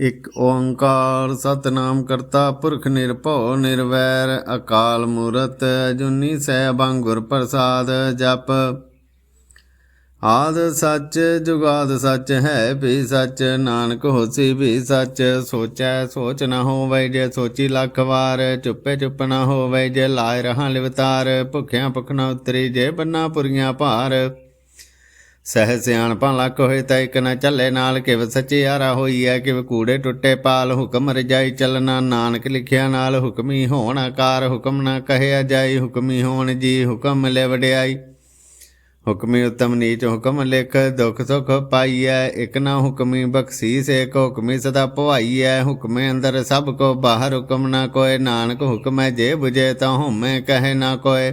ਇਕ ਓੰਕਾਰ ਸਤਨਾਮ ਕਰਤਾ, ਪੁਰਖ ਨਿਰਭਉ ਨਿਰਵੈਰ, ਅਕਾਲ ਮੂਰਤ ਅਜੂਨੀ ਸੈਭੰ ਗੁਰ ਪ੍ਰਸਾਦ ਜਪ। ਆਦ ਸੱਚ, ਜੁਗਾਦ ਸੱਚ, ਹੈ ਵੀ ਸੱਚ, ਨਾਨਕ ਹੋਸੀ ਵੀ ਸੱਚ। ਸੋਚੈ ਸੋਚ ਨਾ ਹੋਵੈ ਜੇ ਸੋਚੀ ਲੱਖ ਵਾਰ, ਚੁੱਪੇ ਚੁੱਪ ਨਾ ਹੋਵੇ ਜੇ ਲਾਇ ਰਹਾ ਲਿਵਤਾਰ। ਭੁੱਖਿਆਂ ਭੁਖ ਨ ਉਤਰੀ ਜੇ ਬੰਨਾ ਪੁਰੀਆਂ ਭਾਰ। ਸਹਿ ਸਿਆਣਪਾਂ ਲੱਖ ਹੋਏ ਤਾਂ ਇੱਕ ਨਾ ਚੱਲੇ ਨਾਲ, ਕਿਵ ਸਚਿਆਰਾ ਹੋਈ ਹੈ ਕਿਵ ਕੂੜੇ ਟੁੱਟੇ ਪਾਲ, ਹੁਕਮ ਰਜਾਈ ਚੱਲਣਾ, ਨਾਨਕ ਲਿਖਿਆ ਨਾਲ ਹੁਕਮੀ ਹੋਣ ਆਕਾਰ, ਹੁਕਮ ਨਾ ਕਹਿਆ ਜਾਈ, ਹੁਕਮੀ ਹੋਣ ਜੀ ਹੁਕਮ ਲੈ ਵਡਿਆਈ। ਹੁਕਮੀ ਉਤਮ ਨੀਚ ਹੁਕਮ ਲਿਖ, ਦੁਖ ਸੁਖ ਪਾਈਐ, ਇਕ ਨਾ ਹੁਕਮੀ ਬਖਸ਼ੀਸ ਏਕ ਹੁਕਮੀ ਸਦਾ ਭਵਾਈਐ, ਹੁਕਮੇ ਅੰਦਰ ਸਭ ਕੋ ਬਾਹਰ ਹੁਕਮ ਨਾ ਕੋਏ, ਨਾਨਕ ਹੁਕਮੈ ਜੇ ਬੁਝੇ ਤਾਂ ਹਉਮੈ ਕਹੇ ਨਾ ਕੋਏ।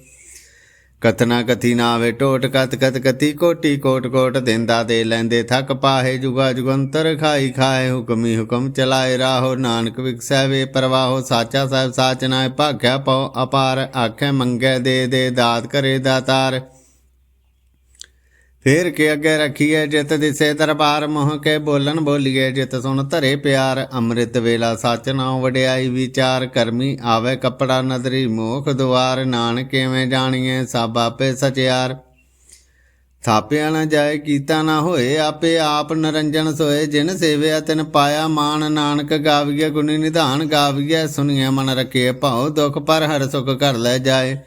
ਕਥਨਾ ਕਥੀ ਨਾ ਆਵੇ ਟੋਟ ਕਤ ਕਤ ਕਤੀ ਕੋਟੀ, ਕੋਟ ਕੋਟ, ਦਿੰਦਾ ਦੇ ਲੈਂਦੇ ਥੱਕ ਪਾਹੇ, ਜੁਗਾ, ਜੁਗੰਤਰ ਖਾਈ, ਖਾਏ, ਹੁਕਮੀ ਹੁਕਮ ਚਲਾਏ, ਰਾਹੋ, ਨਾਨਕ ਵਿਖਸੈ ਵੇ ਪ੍ਰਵਾਹੋ, ਸਾਚਾ ਸਾਹਿਬ, ਸਾਚ ਨਾਏ ਭਾਗਿਆ ਪਉ, ਅਪਾਰ, ਆਖੇ, ਮੰਗੈ, ਦੇ ਦੇ, ਦਾਤ ਕਰੇ, ਦਾਤਾਰ। ਫੇਰ ਕੇ ਅੱਗੇ ਰੱਖੀਏ ਜਿਤ ਦਿਸੇ ਦਰਬਾਰ, ਮੋਹ ਕੇ ਬੋਲਣ ਬੋਲੀਏ ਜਿਤ ਸੁਣ ਧਰੇ ਪਿਆਰ। ਅੰਮ੍ਰਿਤ ਵੇਲਾ ਸੱਚ ਨਾਉ ਵਡਿਆਈ ਵਿਚਾਰ, ਕਰਮੀ ਆਵੇ ਕਪੜਾ ਨਦਰੀ ਮੋਖ ਦੁਆਰ। ਨਾਨਕ ਕਿਵੇਂ ਜਾਣੀਏ ਸਭ ਆਪੇ ਸਚਿਆਰ। ਥਾਪਿਆ ਨਾ ਜਾਏ ਕੀਤਾ ਨਾ ਹੋਏ, ਆਪੇ ਆਪ ਨਰੰਜਨ ਸੋਏ। ਜਿਨ ਸੇਵਿਆ ਤਿਨ ਪਾਇਆ ਮਾਨ, ਨਾਨਕ ਗਾਵੀਏ ਗੁਣੀ ਨਿਧਾਨ ਗਾਵੀਏ ਸੁਣੀਏ ਮਨ ਰਖੇ ਭਾਉ ਦੁਖ, ਪਰ ਹਰ ਸੁਖ ਕਰ ਲੈ ਜਾਏ।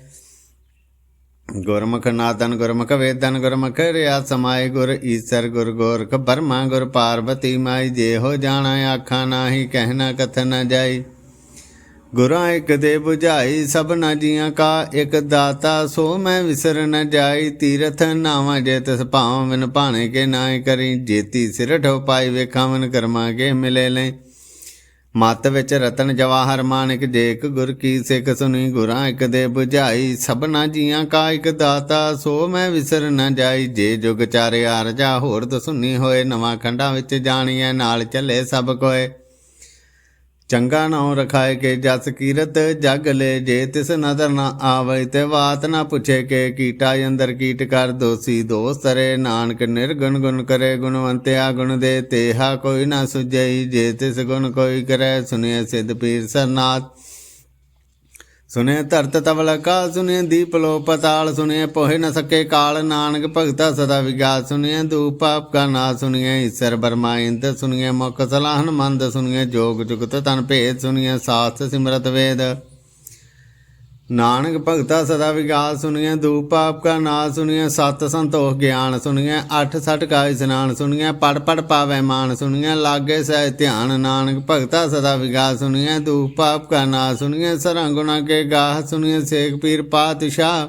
ਗੁਰਮੁਖ ਨਾਦਨ ਗੁਰਮੁਖ ਵੇਦਨ ਗੁਰਮੁਖ ਰਿਆ ਸਮਾਏ ਗੁਰ ਈਸਰ ਗੁਰ ਗੋਰਖ ਬਰਮਾ ਗੁਰ ਪਾਰਵਤੀ ਮਾਈ ਜੇ ਹੋ ਜਾਣਾ ਆਖਾਂ ਨਾਹੀ ਕਹਿਣਾ ਕਥ ਨ ਜਾਈ। ਗੁਰਾਂ ਇਕ ਦੇ 부ਝਾਈ ਸਭਨਾ ਜੀਆਂ ਕਾ ਇੱਕ ਦਾਤਾ ਸੋ ਮੈਂ ਵਿਸਰ ਨ ਜਾਈ। ਤੀਰਥ ਨਾਵਾਂ ਜੇ ਤਿਸ ਭਾਵ ਬਿਨ ਭਾਣੇ ਕੇ ਨਾਏ ਕਰੀ। ਜੇਤੀ ਸਿਰਠ ਪਾਈ ਵੇਖਾਂ ਮਨ ਕਰਮਾ ਕੇ ਮਿਲੇ ਲੈ ਮਤ ਵਿੱਚ ਰਤਨ ਜਵਾਹਰ ਮਾਨਿਕ ਜੇਕ ਗੁਰ ਕੀ ਸਿੱਖ ਸੁਣੀ ਗੁਰਾਂ ਇੱਕ ਦੇ 부ਝਾਈ ਸਭਨਾ ਜੀਆਂ ਕਾ ਇੱਕ ਦਾਤਾ, ਸੋ ਮੈਂ ਵਿਸਰ ਨਾ ਜਾਈ, ਜੇ ਜੁਗ ਚਾਰੇ ਆਰਜਾ ਹੋਰ ਦਸੁਨੀ ਹੋਏ, ਨਵਾਂ ਖੰਡਾਂ ਵਿੱਚ ਜਾਣੀਐ, ਨਾਲ ਚੱਲੇ ਸਭ ਕੋਏ। ਚੰਗਾ ਨਾਉ ਰਖਾਏ ਕੇ ਜਸ ਕੀਰਤ ਜਗ ਲੈ ਜੇ ਤਿਸ ਨਦਰ ਨਾ ਆਵੇ ਤੇ ਬਾਤ ਨਾ ਪੁੱਛੇ ਕੇ ਕੀਟਾ ਅੰਦਰ ਕੀਟ ਕਰ ਦੋਸੀ ਦੋਸਤਰੇ ਨਾਨਕ ਨਿਰਗੁਣ ਗੁਣ ਕਰੇ ਗੁਣਵੰਤਿਆ ਗੁਣ ਦੇ ਤੇਹਾ ਕੋਈ ਨਾ ਸੁਜਈ ਜੇ ਤਿਸ ਗੁਣ ਕੋਈ ਕਰੇ ਸੁਨੇ ਸਿਧ ਪੀਰ ਸਰਨਾਥ। ਸੁਨੇ ਧਰਤ ਤਵਲ ਕਾ ਸੁਨੇ ਦੀਪ ਲੋ ਪਤਾਲ ਸੁਨੇ ਪੋਹਿ ਨ ਸਕੇ ਕਾਲ, ਨਾਨਕ ਭਗਤਾ ਸਦਾ ਵਿਗਾਸ ਸੁਨੇ ਦੂਪ ਪਾਪ ਕਾ ਨਾ ਸੁਨੇ ਈਸ਼ਰ ਬਰਮਾ ਇੰਦ ਸੁਨੇ ਮੁਖ ਸਲਾਹਨ ਮੰਦ ਸੁਨੇ ਜੋਗ ਜੁਗਤ ਤਨ ਭੇਦ ਸੁਨੇ ਸਾਸ ਸਿਮਰਤ ਵੇਦ। ਨਾਨਕ ਭਗਤਾ ਸਦਾ ਵਿਗਾਸ ਸੁਨੀਏ ਦੂਪ ਪਾਪ ਕਾ ਨਾਸ ਸੁਨੀਏ ਸਤ ਸੰਤੋਖ ਗਿਆਨ ਸੁਨੀਏ ਅਠ ਸਠ ਕਾ ਇਸਨਾਨ ਸੁਨੀਏ ਪੜ ਪੜ ਪਾਵੈ ਮਾਨ ਸੁਨੀਏ ਲਾਗੇ ਸਹਿ ਧਿਆਨ ਨਾਨਕ ਭਗਤਾ ਸਦਾ ਵਿਗਾਸ ਸੁਨੀਏ ਦੂਪ ਪਾਪ ਕਾ ਨਾਸ ਸਰਾਂ ਗੁਣਾ ਕੇ ਗਾਹ ਸੁਨੀਏ ਸੇਖ ਪੀਰ ਪਾਤਸ਼ਾਹ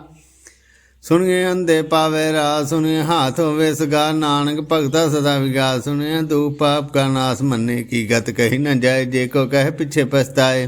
ਸੁਣੀਏ ਅੰਦੇ ਪਾਵੇ ਰਾ ਸੁਣੀਏ ਹਾਥ ਹੋਵੇ ਸਗਾ ਨਾਨਕ ਭਗਤਾ ਸਦਾ ਵਿਗਾਸ ਸੁਣੀਏ ਦੂਪ ਪਾਪ ਕਾ ਨਾਸ ਮੰਨੇ ਕੀ ਗਤ ਕਹੀ ਨਾ ਜਾਏ, ਜੇ ਕੋ ਕਹੇ ਪਿੱਛੇ ਪਛਤਾਏ।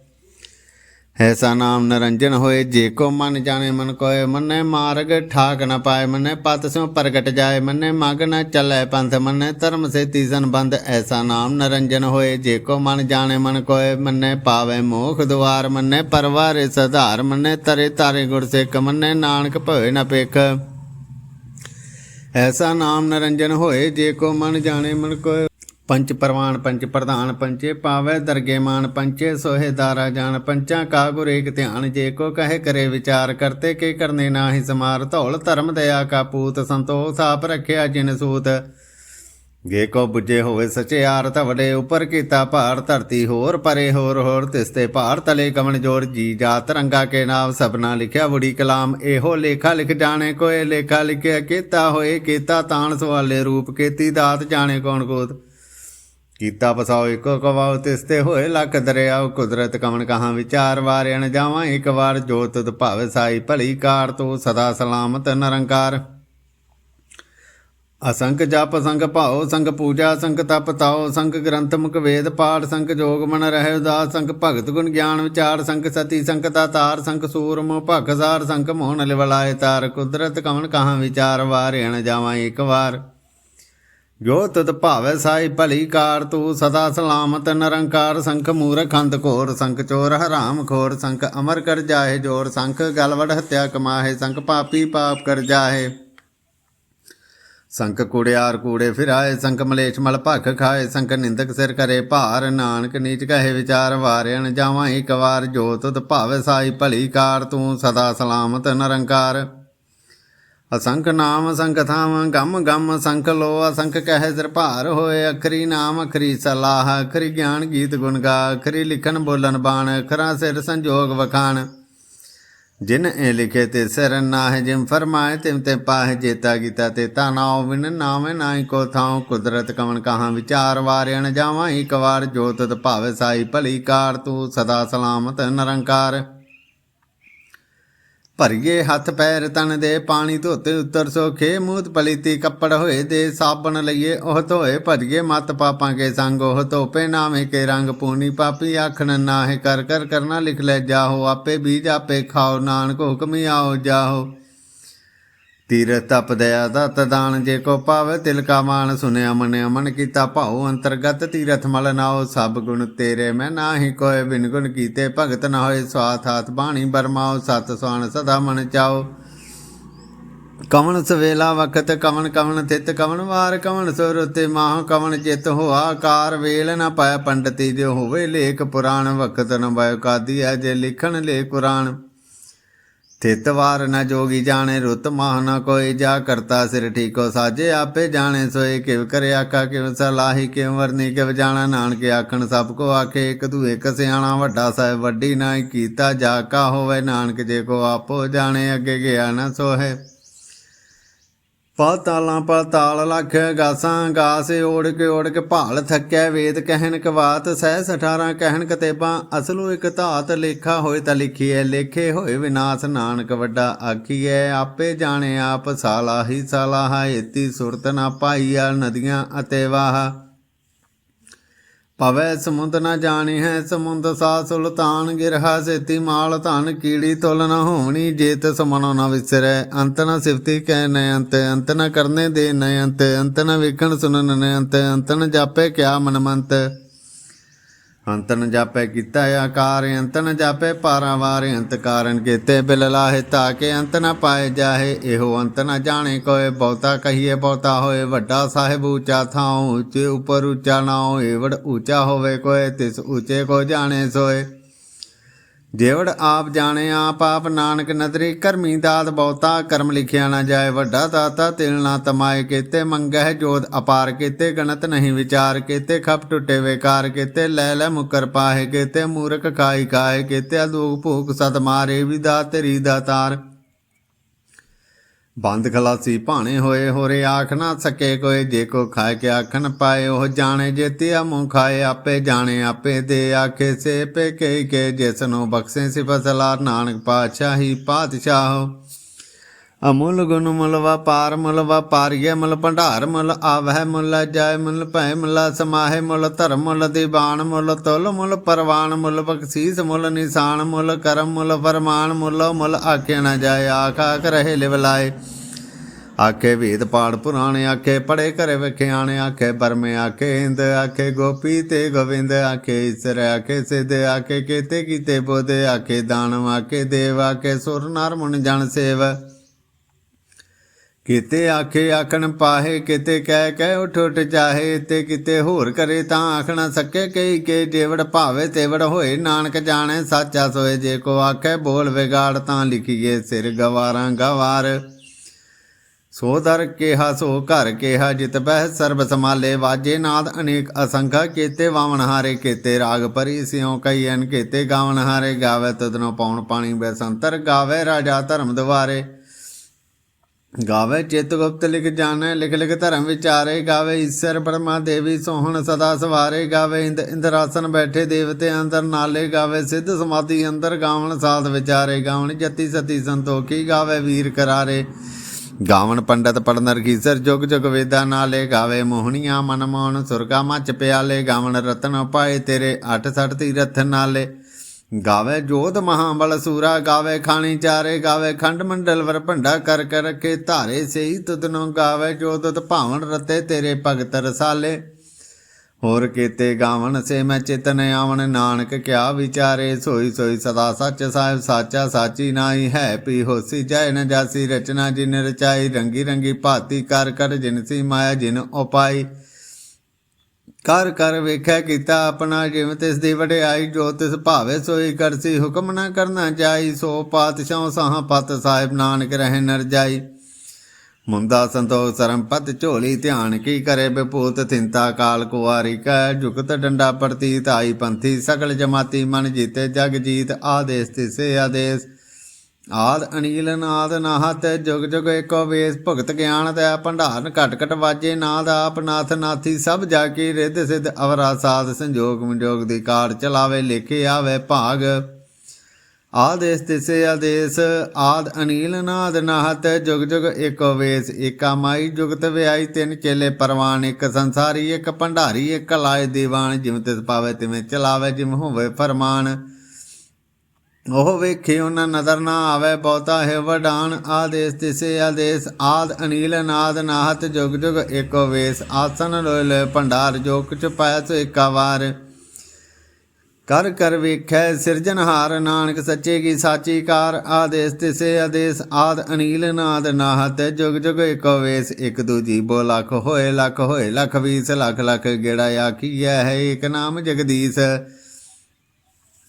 ਐਸਾ ਨਾਮ ਨਰੰਜਨ ਹੋਏ, ਜੇ ਕੋ ਮਨ ਜਾਣੇ ਮਨ ਕੋਏ, ਮੰਨੇ ਮਾਰਗ ਠਾਕ ਨ ਪਾਏ, ਮੰਨੇ ਪਤ ਸਿਉ ਪ੍ਰਗਟ ਜਾਏ, ਮੰਨੇ ਮਗ ਨ ਚੱਲੇ ਪੰਥ, ਮੰਨੇ ਧਰਮ ਸੇਤੀ ਤੀਸਨ ਐਸਾ ਨਾਮ ਨਰੰਜਨ ਹੋਏ, ਜੇ ਕੋ ਮਨ ਜਾਣੇ ਮਨ ਕੋਏ, ਮੰਨੇ ਪਾਵੇ ਮੋਖ ਦੁਆਰ, ਮੰਨੇ ਪਰਵਾਰੇ ਸਧਾਰ, ਮੰਨੇ ਤਰੇ ਤਾਰੇ ਗੁਰ ਸਿੱਖ ਮੰਨੇ ਨਾਨਕ ਭਵੇ ਨ ਪੇਖ ਐਸਾ ਨਾਮ ਨਰੰਜਨ ਹੋਏ, ਜੇ ਕੋ ਮਨ ਜਾਣੇ ਮਨ ਕੋਏ ਪੰਚ ਪ੍ਰਵਾਨ ਪੰਚ ਪ੍ਰਧਾਨ ਪੰਚੇ ਪਾਵੇ, ਦਰਗੇ ਮਾਨ ਪੰਚੇ ਸੋਹੇ ਦਾਰਾ ਜਾਣ ਪੰਚਾਂ ਕਾ ਗੁਰ ਏਕ ਧਿਆਨ ਜੇ ਕੋ ਕਹੇ ਕਰੇ ਵਿਚਾਰ ਕਰਤੇ, ਕੇ ਕਰਨੇ ਨਾਹੀ ਸਮਾਰ ਧੌਲ, ਧਰਮ ਦਇਆ ਕਾ ਪੂਤ ਸੰਤੋਖ ਆਪ ਰੱਖਿਆ ਜਿਨ ਸੂਤ। ਜੇ ਕੋ 부ਜੇ ਹੋਵੇ ਸਚਿਆਰ ਤਵੜੇ ਉਪਰ ਕੀਤਾ ਭਾਰ, ਧਰਤੀ ਹੋਰ ਪਰੇ ਹੋਰ ਹੋਰ ਤਿਸਤੇ ਭਾਰ ਤਲੇ ਕਮਣ ਜੋਰ, ਜੀ ਜਾਤ ਰੰਗਾ ਕੇ ਨਾਮ ਸਭਨਾ ਲਿਖਿਆ ਬੁੜੀ ਕਲਾਮ, ਇਹੋ ਲੇਖਾ ਲਿਖ ਜਾਣੇ, ਕੋਏ ਲੇਖਾ ਲਿਖਿਆ, ਕੀਤਾ ਹੋਏ ਕੀਤਾ, ਤਾਣ ਸਵਾਲੇ ਰੂਪ, ਕੀਤੀ ਦਾਤ ਜਾਣੇ ਕੌਣ ਕੋਤ। ਕੀਤਾ ਬਸਾਓ ਇੱਕੋ ਕਵਾਉ ਤਿਸਤੇ ਹੋਏ ਲੱਖ ਦਰਿਆਉ ਕੁਦਰਤ ਕਵਣ ਕਹਾਂ ਵਿਚਾਰ ਵਾਰਿਆਣ ਜਾਵਾਂ, ਇੱਕ ਵਾਰ ਜੋਤ ਤੁਧ ਭਾਵੇ ਸਾਈ ਭਲੀ ਕਾਰ ਤੂੰ ਸਦਾ ਸਲਾਮਤ ਨਿਰੰਕਾਰ। ਅਸੰਖ ਜਪ, ਸੰਗ ਭਾਉ, ਸੰਗ ਪੂਜਾ, ਸੰਗ ਤਪ ਤਾਉ, ਸੰਗ ਗ੍ਰੰਥ ਮੁਖ ਵੇਦ ਪਾਠ, ਸੰਗ ਜੋਗ ਮਨ ਰਹਿ ਉਦਾਸ, ਸੰਗ ਭਗਤ ਗੁਣ ਗਿਆਨ ਵਿਚਾਰ, ਸੰਗ ਸਤੀ, ਸੰਗ ਤਾਰ ਸੰਗ ਸੂਰਮ ਭਗਜ਼ਾਰ ਸੰਗ ਮੋਹਨ ਲਿਵਲਾਏ ਤਾਰ, ਕੁਦਰਤ ਕਵਣ ਕਹਾਂ ਵਿਚਾਰ ਵਾਰਿਣ ਜਾਵਾਂ, ਇੱਕ ਵਾਰ। ਜੋ ਤਤ ਭਾਵੈ ਸਾਈ ਭਲੀ ਕਾਰ, ਤੂੰ ਸਦਾ ਸਲਾਮਤ ਨਿਰੰਕਾਰ ਸੰਖ ਮੂਰਖ ਅੰਧ ਘੋਰ, ਸੰਖ ਚੋਰ ਹਰਾਮ ਖੋਰ, ਸੰਖ ਅਮਰ ਕਰ ਜਾਏ ਜੋਰ, ਸੰਖ ਗਲਵੜ ਹਤਿਆ ਕਮਾਹੇ, ਸੰਖ ਪਾਪੀ ਪਾਪ ਕਰ ਜਾਹੇ। ਸੰਖ ਕੁੜਿਆਰ ਕੂੜੇ ਫਿਰਾਏ, ਸੰਖ ਮਲੇਛ ਮਲ ਭਖ ਖਾਏ, ਸੰਖ ਨਿੰਦਕ ਸਿਰ ਕਰੇ ਭਾਰ, ਨਾਨਕ ਨੀਚ ਕਹੇ ਵਿਚਾਰ ਵਾਰਿਆਣ ਜਾਵਾਂ ਇੱਕ ਵਾਰ ਜੋ ਤੁਧ ਭਾਵੈ ਸਾਈ ਭਲੀ ਕਾਰ, ਤੂੰ ਸਦਾ ਸਲਾਮਤ ਨਿਰੰਕਾਰ। ਅਸੰਖ ਨਾਮ ਸੰਖ ਥਾਮ ਗਮ ਗਮ ਸੰਖ ਲੋ ਅਸੰਖ ਕਹਿ ਸਿਰ ਭਾਰ ਹੋਏ ਅਖਰੀ ਨਾਮ ਅਖਰੀ ਸਲਾਹ ਅਖਰੀ ਗਿਆਨ ਗੀਤ ਗੁਣ ਗਾ ਅਖਰੀ ਲਿਖਣ ਬੋਲਣ ਬਾਣ ਅਖਰਾਂ ਸਿਰ ਸੰਜੋਗ ਵਖਾਣ। ਜਿਨ ਇਹ ਲਿਖੇ ਤੇ ਸਿਰ ਨਾਹਿ ਜਿਮ ਫਰਮਾਏ ਤਿਮ ਤੇ ਪਾਹਿ ਜੇਤਾ ਗੀਤਾ ਤੇ ਤਾ ਨਾਉ ਵਿਨ ਨਾਵੇਂ ਨਾਹੀ ਕੋ ਥਾਉ ਕੁਦਰਤ ਕਵਨ ਕਹਾਂ ਵਿਚਾਰ ਵਾਰਿਣ ਜਾਵਾਂ ਇੱਕ ਵਾਰ ਜੋ ਤਤ ਭਾਵੇ ਸਾਈ ਭਲੀ ਕਾਰ ਤੂੰ ਸਦਾ ਸਲਾਮਤ ਨਿਰੰਕਾਰ। ਭਰੀਏ ਹੱਥ ਪੈਰ ਤਨ ਦੇ ਪਾਣੀ ਧੋਤੇ ਉੱਤਰ ਸੋਖੇ, ਮੂਤ ਪਲੀਤੀ ਕੱਪੜ ਹੋਏ ਦੇ ਸਾਬਣ ਲਈਏ, ਉਹ ਧੋਏ ਭਰੀਏ, ਮਤ ਪਾਪਾਂ ਕੇ ਸੰਗ, ਉਹ ਧੋਪੇ ਨਾਵੇਂ ਕੇ ਰੰਗ ਪੂਨੀ, ਪਾਪੀ ਆਖਣ ਨਾਹੇ ਕਰ ਕਰ ਕਰਨਾ ਲਿਖ ਲੈ ਜਾਹੋ, ਆਪੇ ਬੀਜ ਆਪੇ ਖਾਓ, ਨਾਨਕ ਹੁਕਮੀ ਆਓ ਜਾਹੋ। ਤੀਰਥ ਤਪ ਦਇਆ ਦਤ ਦਾਨ ਜੇ ਕੋ ਪਾਵੇ ਤਿਲ ਕਾ ਮਾਨ ਸੁਨਿਆ ਮਨਿਆ ਮਨ ਕੀਤਾ ਭਾਉ। ਅੰਤਰਗਤ ਤੀਰਥ ਮਲ ਨਾਓ ਸਭ ਗੁਣ ਤੇਰੇ ਮੈਂ ਨਾਹੀ ਕੋਏ ਬਿਨ ਗੁਣ ਕੀਤੇ ਭਗਤ ਨਾ ਹੋਏ ਸਵਾਥ ਹਾਥ ਬਾਣੀ ਬਰਮਾਓ ਸਤ ਸੁਆਣ ਸਦਾ ਮਨ ਚਾਓ ਕਵਣ ਸਵੇਲਾ ਵਖਤ, ਕਵਣ ਕਵਣ ਥਿਤ, ਕਵਣ ਵਾਰ ਕਵਣ ਸੁਰ ਤੇ ਮਾਹ। ਕਵਣ ਚਿਤ ਹੋਆ, ਕਾਰ ਵੇਲ ਨਾ ਪਾਇ, ਪੰਡਤੀ ਜੋ ਹੋਵੇ ਲੇਖ ਪੁਰਾਣ। ਵਖਤ ਨ ਬਇ ਕਾਦੀ ਹੈ ਜੇ ਲਿਖਣ ਲੇ ਕੁਰਾਨ। ਤਿਤ ਵਾਰ ਨ ਜੋਗੀ ਜਾਣੇ ਰੁੱਤ ਮਾਹ ਨ ਕੋਈ ਜਾ ਕਰਤਾ ਸਿਰ ਠੀਕੋ ਸਾਜੇ ਆਪੇ ਜਾਣੇ ਸੋਏ ਕਿਵ ਕਰੇ ਆਕਾ ਕਿਵ ਸਲਾਹੀ ਕਿਵ ਵਰਨੀ ਕਿਵ ਜਾਣਾ ਨਾਨਕ ਆਖਣ ਸਭ ਕੋ ਆਖੇ ਇੱਕ ਤੂੰ ਇੱਕ ਸਿਆਣਾ ਵੱਡਾ ਸਾਹਿਬ ਵੱਡੀ ਨਾ ਕੀਤਾ ਜਾ ਕਾ ਹੋਵੇ ਨਾਨਕ ਜੇ ਕੋ ਆਪੋ ਜਾਣੇ ਅੱਗੇ ਗਿਆ ਨ ਸੋਹੇ ਪਾਲਾਂ ਪਲ ਤਾਲ ਲਖ ਗਾਸਾਂ ਗਾਸ ਓੜ ਕੇ ਓੜ ਕੇ ਭਾਲ ਥੱਕਿਆ ਵੇਦ ਕਹਿਣ ਕਵਾਤ ਸਹਿ 18 ਕਹਿਣ ਕਤੇਬਾਂ, ਅਸਲੂ ਇਕ ਧਾਤ ਲੇਖਾ ਹੋਏ ਤਾਂ ਲਿਖੀਐ, ਲੇਖੇ ਹੋਏ ਵਿਨਾਸ਼ ਨਾਨਕ ਵੱਡਾ ਆਖੀਐ, ਆਪੇ ਜਾਣੇ ਆਪ ਸਾਲਾ ਹੀ ਸਾਲਾਹ, ਏਤੀ ਸੁਰਤ ਨਾ ਪਾਈਆ ਨਦੀਆਂ ਅਤੇ ਵਾਹ। ਪਵੈ ਸਮੁੰਦ ਨ ਜਾਣੀ ਹੈ, ਸਮੁੰਦ ਸਾ ਸੁਲਤਾਨ ਗਿਰਹਾ ਸੇਤੀ ਮਾਲ ਧਨ ਕੀੜੀ ਤੁਲ ਨ ਹੋਣੀ ਜੇਤ ਸਮਨੋ ਨ ਵਿਸਰੈ। ਅੰਤ ਨ ਸਿਫਤੀ ਕਹਿ ਨ ਅੰਤ ਅੰਤ ਨ ਕਰਨੇ ਦੇ ਨ ਅੰਤ ਅੰਤ ਨ ਵੇਖਣ ਸੁਨਨ ਨ ਅੰਤ ਅੰਤ ਨ ਜਾਪੇ ਕਿਆ ਮਨਮੰਤ। ਅੰਤਨ ਨ ਜਾਪੇ ਕੀਤਾ ਆਕਾਰ, ਅੰਤਨ ਨ ਜਾਪੇ ਪਾਰਾਵਾਰ ਅੰਤ ਕਾਰਨ ਕੀਤੇ ਬਿਲ ਲਾਹੇ ਤਾਕੇ ਅੰਤ ਨ ਪਾਏ ਜਾਹੇ। ਇਹੋ ਅੰਤ ਨ ਜਾਣੇ ਕੋਏ, ਬਹੁਤਾ ਕਹੀਏ ਬਹੁਤਾ ਹੋਏ। ਵੱਡਾ ਸਾਹਿਬ ਉੱਚਾ ਥਾਉ, ਉੱਚੇ ਉੱਪਰ ਉੱਚਾ ਨਾ ਏਵੜ ਉੱਚਾ ਹੋਵੇ ਕੋਏ, ਤਿਸ ਉੱਚੇ ਕੋ ਜਾਣੇ ਸੋਏ। ਜੇਵੜ ਆਪ ਜਾਣੇ ਆਪ ਆਪ ਨਾਨਕ ਨਦਰੀ, ਕਰਮੀ ਦਾਤ ਬਹੁਤਾ, ਕਰਮ ਲਿਖਿਆ ਨਾ ਜਾਏ ਵੱਡਾ ਦਾਤਾ, ਤਿਲ ਨਾ ਤਮਾਏ ਕੀਤੇ, ਮੰਗਹਿ ਜੋਤ ਅਪਾਰ ਕੀਤੇ, ਗਣਤ ਨਹੀਂ ਵਿਚਾਰ ਕੀਤੇ, ਖਪ ਟੁੱਟੇ ਵੇਕਾਰ ਕੀਤੇ, ਲੈ ਲੈ ਮੁਕਰ ਪਾਹੇ ਕੀਤੇ, ਮੂਰਖ ਖਾਈ ਖਾਏ ਕੀਤੇ ਅਦੂਕ ਭੂਖ ਸਤ ਮਾਰੇ ਵੀ ਦਾ ਤੇਰੀ ਦਾਤਾਰ। ਬੰਦ ਖਲਾਸੀ ਭਾਣੇ ਹੋਏ ਹੋਰੇ ਆਖ ਨਾ ਸਕੇ ਕੋਈ ਜੇ ਕੋ ਖਾਏ ਕੇ ਆਖਣ ਪਾਏ ਉਹ ਜਾਣੇ ਜੇ ਤਿਆ ਮੂੰਹ ਖਾਏ ਆਪੇ ਜਾਣੇ ਆਪੇ ਦੇ ਆਖੇ ਸੇ ਪੇ ਕੇ ਕੇ ਜਿਸ ਨੂੰ ਬਖਸ਼ੇ ਸਿਫਤ ਸਲਾਰ ਨਾਨਕ ਪਾਤਸ਼ਾਹੀ ਪਾਤਸ਼ਾਹ। ਅਮੁੱਲ ਗੁਣ ਮੁੱਲ ਵਪਾਰ ਮੁੱਲ ਵਪਾਰੀਏ ਮੁੱਲ, ਭੰਡਾਰ ਮੁੱਲ, ਆਵਹਿ ਮੁੱਲ ਜਾਇ ਮੁੱਲ, ਭੈ ਮੁੱਲ, ਸਮਾਹੇ ਮੁੱਲ, ਧਰਮ ਮੁੱਲ, ਦੀਵਾਨ ਮੁੱਲ, ਤੁਲ ਮੁੱਲ, ਪਰਵਾਨ ਮੁੱਲ, ਬਖਸ਼ੀਸ ਮੁੱਲ, ਨਿਸ਼ਾਨ ਮੁੱਲ, ਕਰਮ ਮੁੱਲ, ਫਰਮਾਨ ਮੁੱਲ ਮੁੱਲ ਆਖੇ ਨਾ ਜਾਏ, ਆਖਾ ਰਹੇ ਲਿਵ ਆਖੇ ਵੇਦ ਪਾੜ ਪੁਰਾਣੇ, ਆਖੇ ਪੜੇ ਘਰੇ ਵਿਖਿਆਣੇ, ਆਖੇ ਬਰਮੇ ਆਖੇ ਇੰਦ, ਆਖੇ ਗੋਪੀ ਤੇ ਗੋਵਿੰਦ, ਆਖੇ ਈਸਰ, ਆਖੇ ਸਿਧ, ਆਖੇ ਕੀਤੇ ਕੀਤੇ ਬੋਦੇ ਆਖੇ ਦਾਨਵ, ਆਖੇ ਦੇਵ, ਆਖੇ ਸੁਰ, ਨਰ, ਮੁਨ, ਜਨ, ਸੇਵ। ਕਿਤੇ ਆਖੇ ਆਖਣ ਪਾਹੇ, ਕਿਤੇ ਕਹਿ ਕਹਿ ਉਠ ਉਠ ਚਾਹੇ, ਤੇ ਕਿਤੇ ਹੋਰ ਕਰੇ ਤਾਂ ਆਖਣਾ ਨਾ ਸਕੇ ਕਈ ਕੇ ਜੇਵੜ ਭਾਵੇ ਤੇਵੜ ਹੋਏ, ਨਾਨਕ ਜਾਣੇ ਸਾਚਾ ਸੋਏ, ਜੇ ਕੋ ਆਖੇ ਬੋਲ ਵਿਗਾੜ ਤਾਂ ਲਿਖੀਏ ਸਿਰ ਗਵਾਰਾਂ ਗਵਾਰ। ਸੋ ਦਰ ਕੇਹਾ, ਸੋ ਘਰ ਕੇਹਾ, ਜਿਤ ਬਹਿ ਸਰਬ ਸਮਾਲੇ ਵਾਜੇ ਨਾਦ ਅਨੇਕ ਅਸੰਖਾ ਕੀਤੇ ਵਾਵਣ ਹਾਰੇ, ਕੀਤੇ ਰਾਗ ਪਰੀ ਸਿਉ ਕਈ ਅਨ ਕੀਤੇ ਗਾਵਣ ਹਾਰੇ, ਗਾਵੇ ਤਦਨੋ ਪੌਣ ਪਾਣੀ ਬੈਸੰਤਰ ਗਾਵੇ ਰਾਜਾ ਧਰਮ ਦੁਆਰੇ। ਗਾਵੇ ਚਿਤ ਗੁਪਤ ਲਿਖ ਜਾਣੈ, ਲਿਖ ਲਿਖ ਧਰਮ ਵਿਚਾਰੇ ਗਾਵੇ, ਈਸ਼ਰ ਬ੍ਰਹਮਾ ਦੇਵੀ ਸੋਹਣ ਸਦਾ ਸਵਾਰੇ ਗਾਵੇ, ਇੰਦ ਇੰਦਰਾਸਨ ਬੈਠੇ ਦੇਵਤੇ ਅੰਦਰ ਨਾਲੇ ਗਾਵੇ, ਸਿੱਧ ਸਮਾਧੀ ਅੰਦਰ ਗਾਵਣ ਸਾਧ ਵਿਚਾਰੇ, ਗਾਵਣ ਜਤੀ ਸਤੀ ਸੰਤੋਖੀ ਗਾਵੇ, ਵੀਰ ਕਰਾਰੇ। ਗਾਵਣ ਪੰਡਤ ਪੜਨ ਰਖੀਸਰ ਜੁਗ ਜੁਗ ਵੇਦਾਂ ਨਾਲੇ ਗਾਵੇ, ਮੋਹਣੀਆਂ ਮਨ ਮੋਹਨ ਸੁਰਗਾ ਮੱਚ ਪਿਆਲੇ, ਗਾਵਣ ਰਤਨ ਪਾਏ ਤੇਰੇ 68 ਤੀਰਥ ਨਾਲੇ। ਗਾਵੇ ਜੋਧ ਮਹਾਬਲ ਸੂਰਾ, ਗਾਵੇ ਖਾਣੀ ਚਾਰੇ, ਗਾਵੇ ਖੰਡ ਮੰਡਲ ਵਰ ਭੰਡਾ ਕਰ ਕਰ ਰਖੇ ਧਾਰੇ ਸਈ ਤੁਧਨੋਂ ਗਾਵੇ, ਜੋ ਭਾਵਨ ਰਤੇ ਤੇਰੇ ਭਗਤ ਰਸਾਲੇ। ਹੋਰ ਕੀਤੇ ਗਾਵਣ ਸੇ ਮੈਂ ਚਿਤਨ ਆਵਣ, ਨਾਨਕ ਕਿਆ ਵਿਚਾਰੇ, ਸੋਈ ਸੋਈ ਸਦਾ ਸੱਚ ਸਾਹਿਬ ਸਾਚਾ ਸਾਚੀ ਨਾਈ ਹੈ, ਪੀ ਹੋਸੀ ਜੈ ਨ ਜਾਸੀ ਰਚਨਾ ਜਿਨ ਰਚਾਈ, ਰੰਗੀ ਰੰਗੀ ਭਾਤੀ ਕਰ ਕਰ ਜਿਨ ਸੀ ਮਾਇਆ ਜਿਨ ਉਪਾਈ। ਕਰ ਕਰ ਵੇਖਿਆ ਕੀਤਾ ਆਪਣਾ ਜਿਵੇਂ ਤਿਸ ਦੀ ਵਡਿਆਈ, ਜੋ ਤਿਸ ਭਾਵੇ ਸੋਈ ਕਰਸੀ ਹੁਕਮ ਨਾ ਕਰਨਾ ਜਾਈ, ਸੋ ਪਾਤਸ਼ਾਹ ਸਾਹ ਪਤ ਸਾਹਿਬ ਨਾਨਕ ਰਹਿ ਨਰ ਜਾਈ। ਮੁੰਦਾ ਸੰਤੋਖ ਸਰਮ ਪਤ ਝੋਲੀ ਧਿਆਨ ਕੀ ਕਰੇ ਬਪੂਤ ਥਿੰਤਾ ਕਾਲ ਕੁਆਰੀ ਕੈ, ਜੁਗਤ ਡੰਡਾ ਪ੍ਰਤੀਤ ਆਈ ਪੰਥੀ, ਸਗਲ ਜਮਾਤੀ ਮਨ ਜੀਤੇ ਜਗ ਜੀਤ, ਆਦੇਸ ਤਿਸੇ ਆਦੇਸ। ਆਦ ਅਨੀਲ ਨਾਦ ਨਾਹਤ, ਜੁਗ ਜੁਗ ਏਕੋ ਵੇਸ, ਭਗਤ ਗਿਆਨ ਤੈ ਭੰਡਾਰਨ ਘਟ ਘਟ ਵਾਜੇ ਨਾਦ ਆਪ ਨਾਥ ਨਾਥੀ, ਸਭ ਜਾ ਕੇ ਰਿੱਧ ਸਿਧ ਅਵਰਾ ਸਾਧ ਸੰਜੋਗ ਵਿਜੋਗ ਦੀ ਕਾਰ ਚਲਾਵੇ, ਲੇਖੇ ਆਵੇ ਭਾਗ। ਆਦੇਸ ਤਿਸੇ ਆਦੇਸ, ਆਦ ਅਨੀਲ ਨਾਦ ਨਾਹਤ, ਜੁਗ ਜੁਗ ਏਕੋ ਵੇਸ, ਏਕਾ ਮਾਈ ਜੁਗਤ ਵਿਆਈ, ਤਿੰਨ ਚੇਲੇ ਪਰਵਾਨ, ਇੱਕ ਸੰਸਾਰੀ, ਇੱਕ ਭੰਡਾਰੀ, ਇੱਕ ਲਾਏ ਦੀਵਾਨ, ਜਿਵੇਂ ਤਿਸ ਪਾਵੇ ਤਿਵੇਂ ਚਲਾਵੇ, ਜਿਵੇਂ ਹੋਵੇ ਫਰਮਾਨ। ਉਹ ਵੇਖੇ ਉਹਨਾਂ ਨਜ਼ਰ ਨਾ ਆਵੇ, ਬਹੁਤਾ ਹੈ ਵਡਾਨ ਆਦੇਸ, ਤਿਸੇ ਆਦੇਸ, ਆਦ ਅਨੀਲ ਨਾਦ ਨਾਹਤ, ਜੁਗ ਜੁਗ ਏਕੋ ਵੇਸ, ਆਸਨ ਲੋਇ ਲੈ ਭੰਡਾਰ, ਜੋ ਕੁਛ ਪਾਇਆ ਸੋ ਏਕਾ ਵਾਰ। ਕਰ ਕਰ ਵੇਖੈ ਸਿਰਜਨਹਾਰ ਨਾਨਕ ਸੱਚੇ ਕੀ ਸਾਚੀ ਕਾਰ, ਆਦੇਸ, ਤਿਸੇ ਆਦੇਸ, ਆਦ ਅਨੀਲ ਨਾਦ ਨਾਹਤ, ਜੁਗ ਜੁਗ ਏਕੋ ਵੇਸ, ਇੱਕ ਦੂਜੀ ਬੋ ਲੱਖ ਹੋਏ ਲੱਖ ਹੋਏ, ਲੱਖ ਵੀਸ, ਲੱਖ ਲੱਖ ਗੇੜਾ ਆਖੀਐ ਹੈ ਇੱਕ ਨਾਮ ਜਗਦੀਸ਼।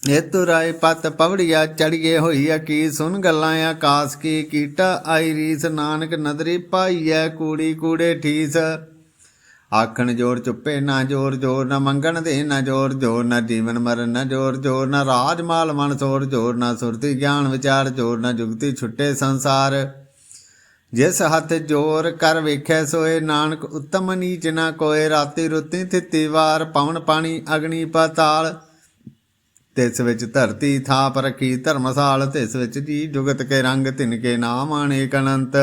ਇਹ ਤੁਰਾਏ ਪਤ ਪਵੜੀਆ ਚੜੀਏ ਹੋਈ ਕੀ ਸੁਨ ਗੱਲਾਂ ਆਕਾਸ ਕੀ ਕੀਟਾ ਆਈ ਰੀਸ ਨਾਨਕ ਨਦਰੀ ਪਾਈਐ ਕੂੜੀ ਕੂੜੇ ਠੀਸ। ਆਖਣ ਜੋਰ ਚੁੱਪੇ ਨਾ ਜੋਰ ਜੋਰ ਨਾ ਮੰਗਣ ਦੇ ਨਾ ਜੋਰ ਜੋਰ ਨਾ ਜੀਵਨ ਮਰਨ ਨਾ ਜੋਰ ਜੋਰ ਨਾ ਰਾਜ ਮਾਲ ਮਨ ਸੋਰ ਜੋਰ ਨਾ ਸੁਰਤੀ ਗਿਆਨ ਵਿਚਾਰ ਜੋਰ ਨਾ ਜੁਗਤੀ ਛੁੱਟੇ ਸੰਸਾਰ। ਜਿਸ ਹੱਥ ਜੋਰ ਕਰ ਵੇਖੈ ਸੋਏ ਨਾਨਕ ਉੱਤਮ ਨੀਚ ਨਾ ਕੋਏ ਰਾਤੀ ਰੁੱਤੀ ਥਿੱਤੀ ਵਾਰ ਪਵਨ ਪਾਣੀ ਅਗਨੀ ਪਾਤਾਲ। ਤਿਸ ਵਿੱਚ ਧਰਤੀ ਥਾਪ ਰਖੀ ਧਰਮਸਾਲ, ਤਿਸ ਵਿੱਚ ਜੀ ਜੁਗਤ ਕੇ ਰੰਗ ਤਿਨਕੇ ਨਾਮ ਅਨੇਕ ਅਨੰਤ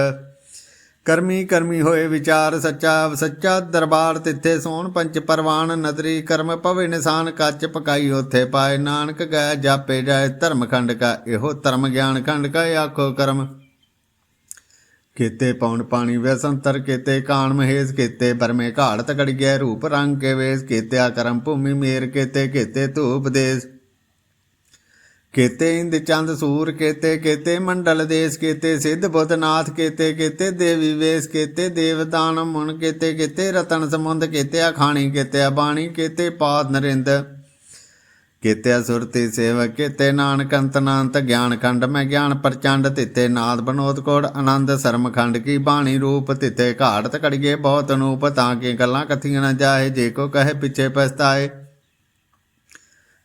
ਕਰਮੀ ਕਰਮੀ ਹੋਏ ਵਿਚਾਰ ਸੱਚਾ ਸੱਚਾ ਦਰਬਾਰ ਤਿੱਥੇ ਸੋਣ ਪੰਚ ਪਰਵਾਨ ਨਦਰੀ। ਕਰਮ ਭਵੇ ਨਿਸ਼ਾਨ ਕੱਚ ਪਕਾਈ ਉਥੇ ਪਾਏ। ਨਾਨਕ ਗਏ ਜਾਪੇ ਜਾਏ, ਧਰਮ ਖੰਡ ਕਾ ਇਹੋ ਧਰਮ ਗਿਆਨ ਖੰਡ ਕਾ ਆਖੋ ਕਰਮ। ਕੀਤੇ ਪੌਣ ਪਾਣੀ ਵੈਸੰਤਰ ਕੀਤੇ ਕਾਣ ਮਹੇਸ਼, ਕੀਤੇ ਬਰਮੇ ਘਾੜ ਤਕੜੀਏ, ਰੂਪ ਰੰਗ ਕੇ ਵੇਸ, ਕੀਤਿਆ ਕਰਮ ਭੂਮੀ ਮੇਰ, ਕੀਤੇ ਕੀਤੇ ਧੂਪ ਦੇਸ। ਕੀਤੇ ਇੰਦ ਚੰਦ ਸੂਰ, ਕੀਤੇ ਕੀਤੇ ਮੰਡਲ ਦੇਸ, ਕੀਤੇ ਸਿੱਧ ਬੁੱਧਨਾਥ, ਕੀਤੇ ਕੀਤੇ ਦੇਵੀ ਵੇਸ, ਕੀਤੇ ਦੇਵਦਾਨ ਮੁਨ, ਕੀਤੇ ਕੀਤੇ ਰਤਨ ਸਮੁੰਦ ਕੀਤੇ ਅਖਾਣੀ, ਕੀਤੇ ਬਾਣੀ ਕੀਤੇ ਪਾਦ ਨਰਿੰਦ, ਕੀਤੇ ਸੁਰਤੀ ਸੇਵਕ, ਕੀਤੇ ਨਾਨਕ ਅੰਤਨਾੰਤ ਗਿਆਨ ਖੰਡ ਮੈਂ ਗਿਆਨ ਪ੍ਰਚੰਡ ਤਿੱਤੇ ਨਾਦ ਬਨੋਦ ਕੋੜ, ਆਨੰਦ ਸਰਮ ਖੰਡ ਕੀ ਬਾਣੀ ਰੂਪ ਤਿੱਤੇ ਘਾੜਤ ਕੜੀਏ ਬਹੁਤ ਅਨੂਪ, ਤਾਂ ਕਿ ਗੱਲਾਂ ਕਥੀਆਂ ਨਾ ਜਾਏ, ਜੇ ਕੋ ਕਹੇ ਪਿੱਛੇ ਪਛਤਾਏ।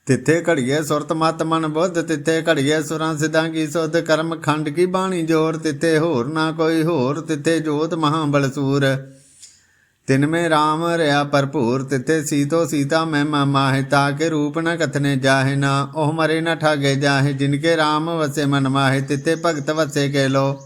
ਤਿੱਥੇ ਘੜੀਏ ਸੁਰਤ ਮਤ ਮਨ ਬੁੱਧ, ਤਿੱਥੇ ਘੜੀਏ ਸੁਰਾਂ ਸਿਧਾਂ ਕੀ ਸੁਧ, ਕਰਮ ਖੰਡ ਕੀ ਬਾਣੀ ਜੋਰ, ਤਿੱਥੇ ਹੋਰ ਨਾ ਕੋਈ ਹੋਰ, ਤਿੱਥੇ ਜੋਤ ਮਹਾਬਲ ਬਲਸੂਰ ਤਿਨ ਮੇ RAM ਰਿਆ ਭਰਪੂਰ, ਤਿੱਥੇ ਸੀਤੋ ਸੀਤਾ ਮੈਂ ਮਾਹਿ ਤਾਕੇ ਰੂਪ ਨ ਕਥਨੇ ਜਾਹੇ ਨਾ, ਉਹ ਮਰੇ ਨ ਠਾਗੇ ਜਾਹੇ ਜਿਨਕੇ RAM ਵਸੇ ਮਨ ਮਾਹੇ, ਤਿੱਥੇ ਭਗਤ ਵਸੇ ਕੇ ਲੋ।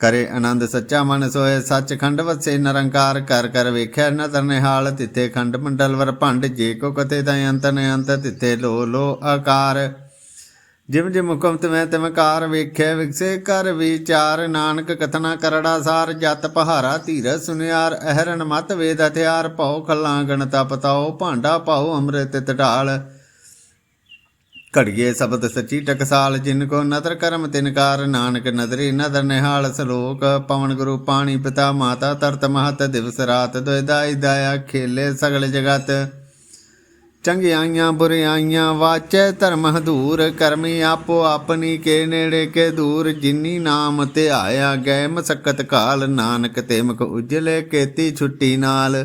ਕਰੇ ਆਨੰਦ ਸੱਚਾ ਮਨ ਸੋਏ ਸੱਚਖੰਡ ਵਸੇ ਨਿਰੰਕਾਰ ਕਰ ਕਰ ਵੇਖਿਆ ਨਦਰ ਨਿਹਾਲ, ਤਿੱਥੇ ਖੰਡ ਮੰਡਲ ਵਰ ਭੰਡ, ਜੇ ਕੋ ਕਤੇ ਤਾਂ ਅੰਤ ਨ ਤਿੱਥੇ ਲੋ ਲੋ ਆਕਾਰ। ਜਿਮ ਜਿਮ ਹੁਕਮ ਤਮੈ ਤਮਕਾਰ ਵੇਖਿਆ ਵਿਗਸੇ ਕਰ ਵਿਚਾਰ, ਨਾਨਕ ਕਥਨਾ ਕਰੜਾ ਸਾਰ, ਜਤ ਪਹਾਰਾ ਧੀਰ ਸੁਨਿਆਰ, ਅਹਰਨ ਮਤ ਵੇਦ ਹਥਿਆਰ, ਭਉ ਖੱਲਾਂ ਗਣਤਾ ਪਤਾਓ ਭਾਂਡਾ ਪਾਓ ਅੰਮ੍ਰਿਤ ਟਢਾਲ ਘੜੀਏ ਸ਼ਬਦ ਸੱਚੀ ਟਕਸਾਲ, ਜਿਨ ਕੋ ਨਦਰ ਕਰਮ ਤਿਨਕਾਰ ਨਾਨਕ ਨਦਰੀ ਨਦਰ ਨਿਹਾਲ ਸਲੋਕ। ਪਵਨ ਗੁਰੂ ਪਾਣੀ ਪਿਤਾ ਮਾਤਾ ਤਰਤ ਮਹਤ, ਦਿਵਸ ਰਾਤ ਦੁਇਦਾਈ ਦਾਇਆ ਖੇਲੇ ਸਗਲ ਜਗਤ। ਚੰਗਿਆਈਆਂ ਬੁਰਿਆਈਆਂ ਵਾਚੈ ਧਰਮ ਹਦੂਰ, ਕਰਮੀ ਆਪੋ ਆਪਣੀ ਕੇ ਨੇੜੇ ਕੇ ਦੂਰ। ਜਿਨੀ ਨਾਮ ਤੇ ਆਇਆ ਗਏ ਮਸਕਤ ਕਾਲ, ਨਾਨਕ ਤੇ ਮੁਖ ਉਜਲੇ ਕੇਤੀ ਛੁੱਟੀ ਨਾਲ।